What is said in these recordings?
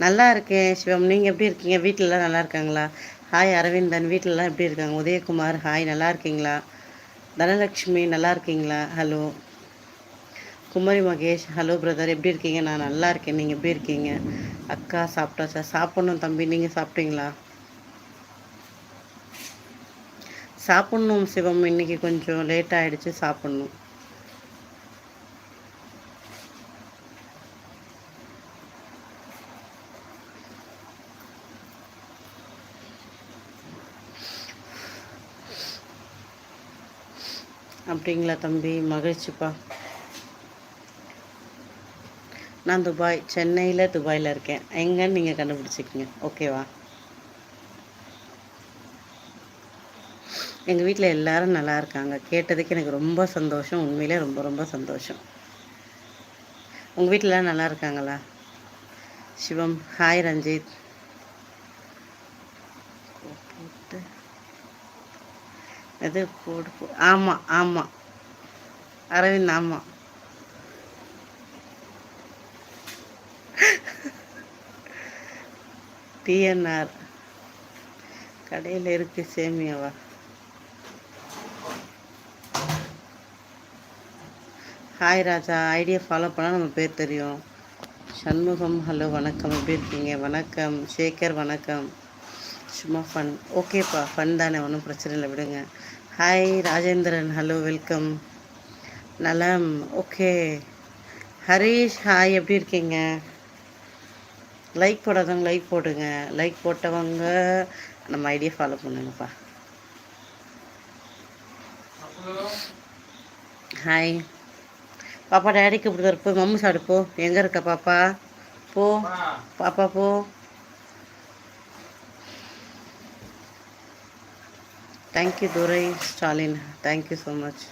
நல்லா இருக்கேன் சிவம். நீங்கள் எப்படி இருக்கீங்க? வீட்டிலலாம் நல்லா இருக்காங்களா? ஹாய் அரவிந்தன். வீட்டிலலாம் எப்படி இருக்காங்க? உதயகுமார் ஹாய் நல்லா இருக்கீங்களா? தனலக்ஷ்மி நல்லா இருக்கீங்களா? Hello Kumari Mahesh hello brother எப்படி இருக்கீங்க? நான் நல்லா இருக்கேன். நீங்கள் எப்படி இருக்கீங்க? அக்கா சாப்பிட்டாச்சா சாப்பிட்ணும் தம்பி. நீங்கள் சாப்பிட்டீங்களா? சாப்பிட்ணும் சிவம். இன்னைக்கு கொஞ்சம் லேட் ஆகிடுச்சு சாப்பிட்ணும். அப்படிங்களா தம்பி? மகிழ்ச்சிப்பா. நான் துபாய் சென்னையில் துபாயில் இருக்கேன். எங்கன்னு நீங்கள் கண்டுபிடிச்சிக்கிங்க. ஓகேவா எங்கள் வீட்டில் எல்லாரும் நல்லா இருக்காங்க. கேட்டதுக்கு எனக்கு ரொம்ப சந்தோஷம். உண்மையிலே ரொம்ப ரொம்ப சந்தோஷம். உங்கள் வீட்டிலலாம் நல்லா இருக்காங்களா? சிவம் ஹாய் ரஞ்சித். இது போடு ஆமாம் ஆமாம் அரவிந்த் ஆமாம் டிஎன்ஆர். கடையில் இருக்கு சேமியாவா? ஹாய் ராஜா ஐடியா ஃபாலோ பண்ணால் நம்ம பேர் தெரியும். சண்முகம் ஹலோ வணக்கம். எப்படி இருக்கீங்க? வணக்கம். சேகர் வணக்கம். சும்மா ஃபன் ஓகேப்பா ஃபன் தானே ஒன்றும் பிரச்சனை இல்லை விடுங்க. ஹாய் ராஜேந்திரன் ஹலோ வெல்கம் நலம் ஓகே ஹரீஷ் ஹாய் எப்படி இருக்கீங்க? லைக் போடாதவங்க லைக் போடுங்க. லைக் போட்டவங்க நம்ம ஐடியா ஃபாலோ பண்ணுங்கப்பா. ஹாய் பாப்பா டேடிக்கு இப்படி போ மம்மு சாடு போ. எங்கே இருக்க பாப்பா? போ. பாப்பா போ. Thank you Durai Stalin thank you so much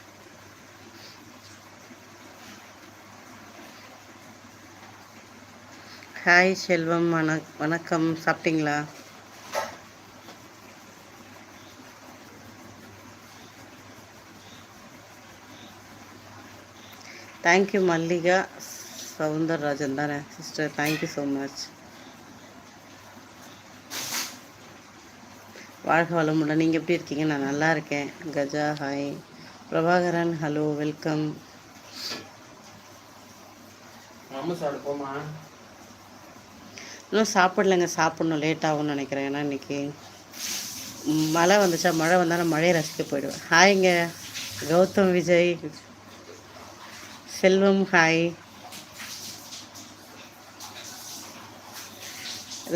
hi Selvam வணக் வணக்கம் சாப்பிட்டீங்களா தேங்க்யூ மல்லிகா சவுந்தரராஜன் தானே சிஸ்டர் தேங்க்யூ ஸோ மச் வாழ்க வளமுடன். நீங்கள் எப்படி இருக்கீங்க? நான் நல்லா இருக்கேன். Gaja hi Prabhakaran hello welcome இன்னும் சாப்பிடலைங்க. சாப்பிட்ணும். லேட் ஆகும்னு நினைக்கிறேன். ஏன்னா இன்னைக்கு மழை வந்துச்சா? மழை வந்தாலும் மழையை ரசிக்க போயிடுவேன். ஹாய்ங்க கௌதம் விஜய். செல்வம் ஹாய்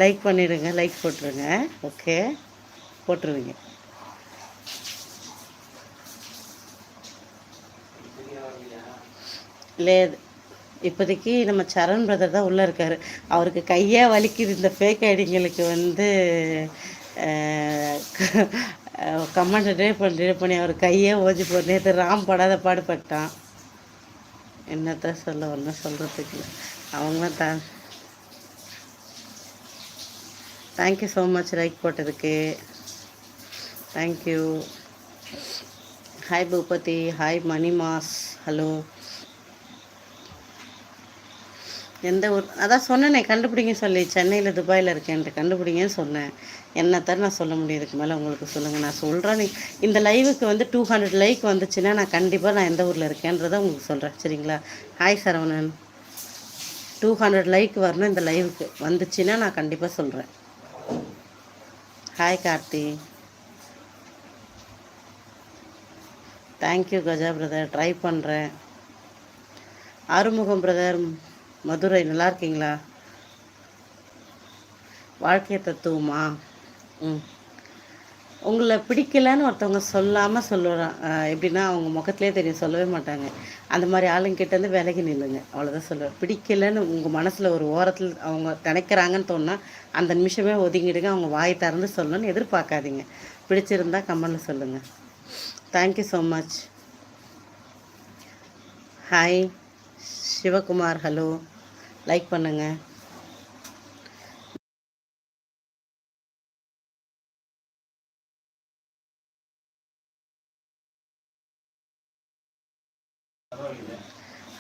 லைக் பண்ணிடுங்க. லைக் போட்டுருங்க. ஓகே போட்டுருவீங்க. லேது இப்போதைக்கு நம்ம சரண் பிரதர் தான் உள்ளே இருக்கார். அவருக்கு கையே வலிக்குது இந்த ஃபேக் ஐடிங்களுக்கு வந்து கமெண்ட் டே பண்ணி டிரைவ் பண்ணி அவர் கையே ஓஞ்சி போ நேற்று ராம் படாத பாடுபட்டான் என்னத்த சொல்ல ஒன்றும் சொல்கிறதுக்கு அவங்க தான் thank you so much like போட்டதுக்கு. Thank you hi Boopathi hi Manimas hello எந்த ஊர் அதான் சொன்னேனே கண்டுபிடிங்க சொல்லி. சென்னையில் துபாயில் இருக்கேன்ட்டு கண்டுபிடிங்கன்னு சொன்னேன். என்ன தர நான் சொல்ல முடியும். இதுக்கு மேலே உங்களுக்கு சொல்லுங்கள் நான் சொல்கிறேன் நீ இந்த லைவுக்கு வந்து டூ ஹண்ட்ரட் லைக் வந்துச்சுன்னா நான் கண்டிப்பாக நான் எந்த ஊரில் இருக்கேன்றதை உங்களுக்கு சொல்கிறேன் சரிங்களா? Hi Saravanan. Two hundred like வரணும் இந்த லைவுக்கு வந்துச்சுன்னா நான் கண்டிப்பாக சொல்கிறேன் hi Karthi. Thank you Gaja brother try பண்ணுறேன் ஆறுமுகம் பிரதர் மதுரை நல்லா இருக்கீங்களா? வாழ்க்கை தத்துவமா? ம். உங்களை பிடிக்கலன்னு ஒருத்தவங்க சொல்லாமல் சொல்லுறான் எப்படின்னா அவங்க முகத்துலேயே தெரியும் சொல்லவே மாட்டாங்க. அந்த மாதிரி ஆளுங்கிட்டேருந்து விலகி நில்லுங்க. அவ்வளோதான் சொல்லுவேன் பிடிக்கலன்னு உங்கள் மனசில் ஒரு ஓரத்தில் அவங்க நினைக்கிறாங்கன்னு தோணுனா அந்த நிமிஷமே ஒதுங்கிடுங்க. அவங்க வாய் திறந்து சொல்லணும்னு எதிர்பார்க்காதீங்க. பிடிச்சிருந்தா கம்மலில் சொல்லுங்கள் thank you so much hi Sivakumar hello like பண்ணுங்கள்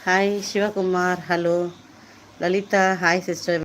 hi Sivakumar hello Lalitha hi sister